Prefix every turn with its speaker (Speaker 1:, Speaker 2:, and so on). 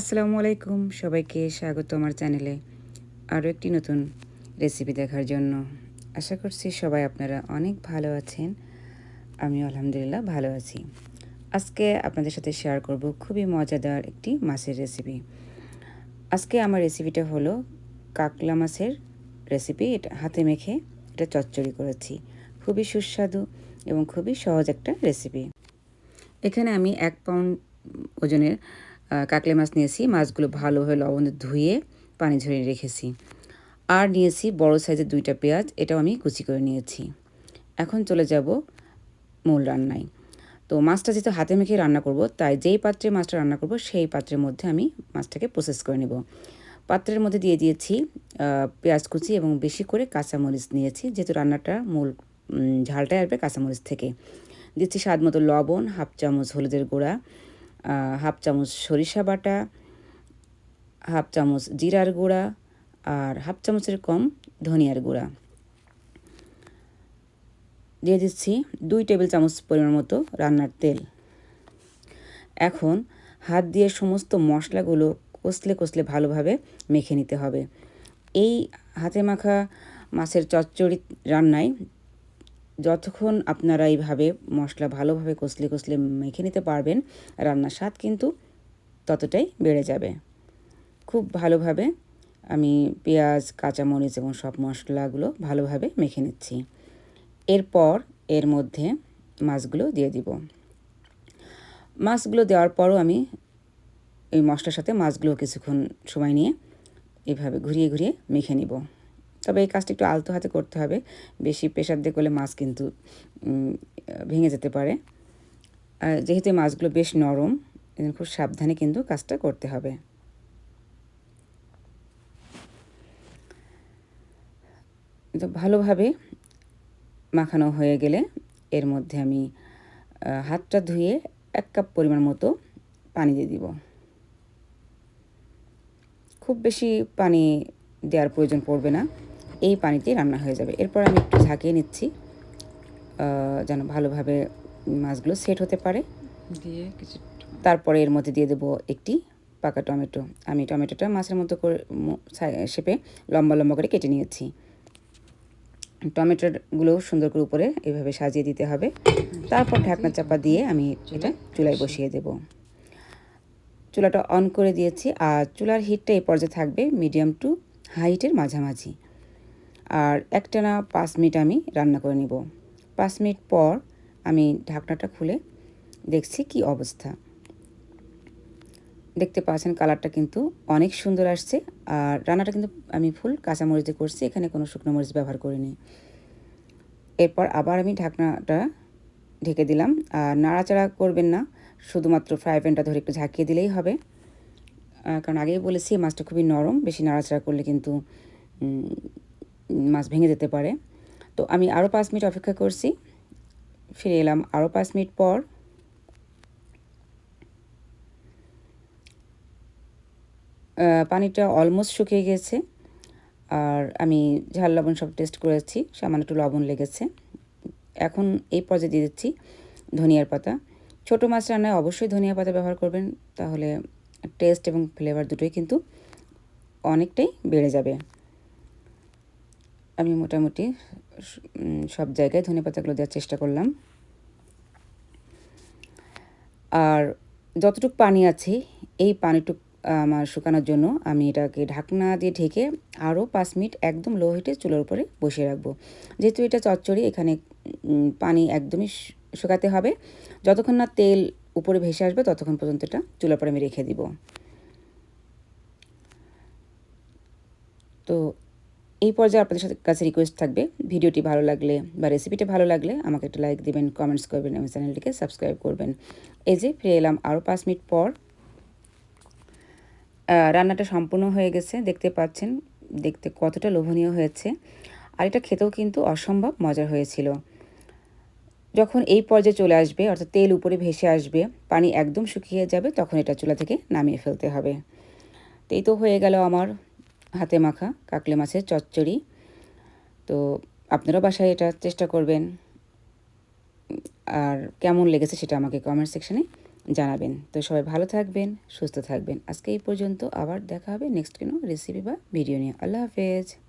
Speaker 1: আসসালামু আলাইকুম, সবাইকে স্বাগত আমার চ্যানেলে। আরও একটি নতুন রেসিপি দেখার জন্য। আশা করছি সবাই আপনারা অনেক ভালো আছেন। আমি আলহামদুলিল্লাহ ভালো আছি। আজকে আপনাদের সাথে শেয়ার করব খুবই মজাদার একটি মাছের রেসিপি আজকে আমার রেসিপিটা হলো কাকলা মাছের রেসিপি এটা হাতে মেখে এটা চচ্চড়ি করেছি। খুবই সুস্বাদু এবং খুবই সহজ একটা রেসিপি এখানে আমি এক পাউন্ড ওজনের কাকলে মাছ নিয়েছি। মাছগুলো ভালোভাবে লবণ ধুয়ে পানি ঝরিয়ে রেখেছি। আর নিয়েছি বড় সাইজের দুইটা পেঁয়াজ, এটাও আমি কুচি করে নিয়েছি। এখন চলে যাব মূল রান্নায়। তো মাছটা যেহেতু হাতে মেখে রান্না করব, তাই যেই পাত্রে মাছটা রান্না করব, সেই পাত্রের মধ্যে আমি মাছটাকে প্রসেস করে নেব। পাত্রের মধ্যে দিয়ে দিয়েছি পেঁয়াজ কুচি এবং বেশি করে কাঁচামরিচ নিয়েছি, যেহেতু রান্নাটা মূল ঝালটাই আসবে কাঁচামরিচ থেকে। দিচ্ছি স্বাদ মতো লবণ, হাফ চামচ হলুদের গুঁড়া হাফ চামচ সরিষা বাটা, হাফ চামচ জিরার গুঁড়া আর হাফ চামচের কম ধনিয়ার গুঁড়া। দিয়ে দিচ্ছি দুই টেবিল চামচ পরিমাণ মতো রান্নার তেল। এখন হাত দিয়ে সমস্ত মশলাগুলো কষলে কষলে ভালোভাবে মেখে নিতে হবে। এই হাতে মাখা মাছের চচ্চড়ি রান্নায় যতক্ষণ আপনারা এইভাবে মশলা ভালোভাবে কষলে কষলে মেখে নিতে পারবেন, রান্নার স্বাদ কিন্তু ততটাই বেড়ে যাবে। খুব ভালোভাবে আমি পেঁয়াজ, কাঁচামরিচ এবং সব মশলাগুলো ভালোভাবে মেখে নিচ্ছি। এরপর এর মধ্যে মাছগুলো দিয়ে দিব। মাছগুলো দেওয়ার পরও আমি এই মশলার সাথে মাছগুলো কিছুক্ষণ সময় নিয়ে এভাবে ঘুরিয়ে ঘুরিয়ে মেখে নিব। তবে এই কাজটা একটু আলতো হাতে করতে হবে। বেশি প্রেশার দিয়ে করলে মাছ কিন্তু ভেঙে যেতে পারে। যেহেতু এই মাছগুলো বেশ নরম খুব সাবধানে কিন্তু কাজটা করতে হবে। তো ভালোভাবে মাখানো হয়ে গেলে এর মধ্যে আমি হাতটা ধুয়ে এক কাপ পরিমাণ মতো পানি দিয়ে দিব। খুব বেশি পানি দেওয়ার প্রয়োজন পড়বে না। এই পানিতেই রান্না হয়ে যাবে। এরপর আমি একটু ঝাঁকিয়ে নিচ্ছি। যেন ভালোভাবে মাছগুলো সেট হতে পারে। দিয়ে কিছু তারপরে এর মধ্যে দিয়ে দেবো একটি পাকা টমেটো। আমি টমেটোটা মাছের মতো করে শেপে লম্বা লম্বা করে কেটে নিয়েছি। টমেটোগুলো সুন্দর করে উপরে এভাবে সাজিয়ে দিতে হবে। তারপর ঢাকনা চাপা দিয়ে আমি এটা চুলায় বসিয়ে দেব। চুলাটা অন করে দিয়েছি। আর চুলার হিটটা এই পর্যায়ে থাকবে মিডিয়াম টু হাইটের মাঝামাঝি। আর একটানা পাঁচ মিনিট আমি রান্না করে নিব। পাঁচ মিনিট পর আমি ঢাকনাটা খুলে দেখছি কি অবস্থা। দেখতে পাচ্ছেন কালারটা কিন্তু অনেক সুন্দর আসছে আর রান্নাটা কিন্তু আমি ফুল কাঁচামরিচ দিয়ে করছি, এখানে কোনো শুকনো মরিচ ব্যবহার করিনি। এরপর আবার আমি ঢাকনাটা ঢেকে দিলাম। আর নাড়াচাড়া করবেন না, শুধুমাত্র ফ্রাই প্যানটা ধরে একটু ঝাঁকিয়ে দিলেই হবে। কারণ আগেই বলেছি মাছটা খুবই নরম, বেশি নাড়াচাড়া করলে কিন্তু মাছ ভেঙে যেতে পারে। তো আমি আরও পাঁচ মিনিট অপেক্ষা করছি। ফিরে এলাম আরও পাঁচ মিনিট পর। পানিটা অলমোস্ট শুকিয়ে গেছে। আর আমি ঝাল লবণ সব টেস্ট করেছি, সামান্য একটু লবণ লেগেছে। এখন এই পর্যায়ে দিয়ে দিচ্ছি ধনিয়ার পাতা। ছোটো মাছ রান্নায় অবশ্যই ধনিয়া পাতা ব্যবহার করবেন, তাহলে টেস্ট এবং ফ্লেভার দুটোই কিন্তু অনেকটাই বেড়ে যাবে। আমি মোটামুটি সব জায়গায় ধনে পাতাগুলো দেওয়ার চেষ্টা করলাম। আর যতটুকু পানি আছে, এই পানিটুক আমার শুকানোর জন্য আমি এটাকে ঢাকনা দিয়ে ঢেকে আরও পাঁচ মিনিট একদম লো হিটে চুলোর উপরে বসিয়ে রাখব। যেহেতু এটা চচ্চড়ি, এখানে পানি একদমই শুকাতে হবে। যতক্ষণ না তেল উপরে ভেসে আসবে, ততক্ষণ পর্যন্ত এটা চুলার পরে আমি রেখে দিব। তো এই পর্যায়ে আপনাদের সাথে কাছে রিকোয়েস্ট থাকবে, ভিডিওটি ভালো লাগলে বা রেসিপিটা ভালো লাগলে আমাকে একটা লাইক দিবেন কমেন্টস করবেন এবং চ্যানেলটিকে সাবস্ক্রাইব করবেন। এই যে ফিরে এলাম আরও পাঁচ মিনিট পর। রান্নাটা সম্পূর্ণ হয়ে গেছে, দেখতে পাচ্ছেন, দেখতে কতটা লোভনীয় হয়েছে। আর এটা খেতেও কিন্তু অসম্ভব মজার হয়েছিল। যখন এই পর্যায়ে চলে আসবে, অর্থাৎ তেল উপরে ভেসে আসবে, পানি একদম শুকিয়ে যাবে, তখন এটা চুলা থেকে নামিয়ে ফেলতে হবে। তো এই তো হয়ে গেল আমার হাতে মাখা কাকলে মাছের চচ্চড়ি। তো আপনারাও বাসায় এটা চেষ্টা করবেন। আর কেমন লেগেছে সেটা আমাকে কমেন্ট সেকশানে জানাবেন। তো সবাই ভালো থাকবেন, সুস্থ থাকবেন। আজকে এই পর্যন্ত আবার দেখা হবে নেক্সট কোনো রেসিপি বা ভিডিও নিয়ে। আল্লাহ হাফেজ।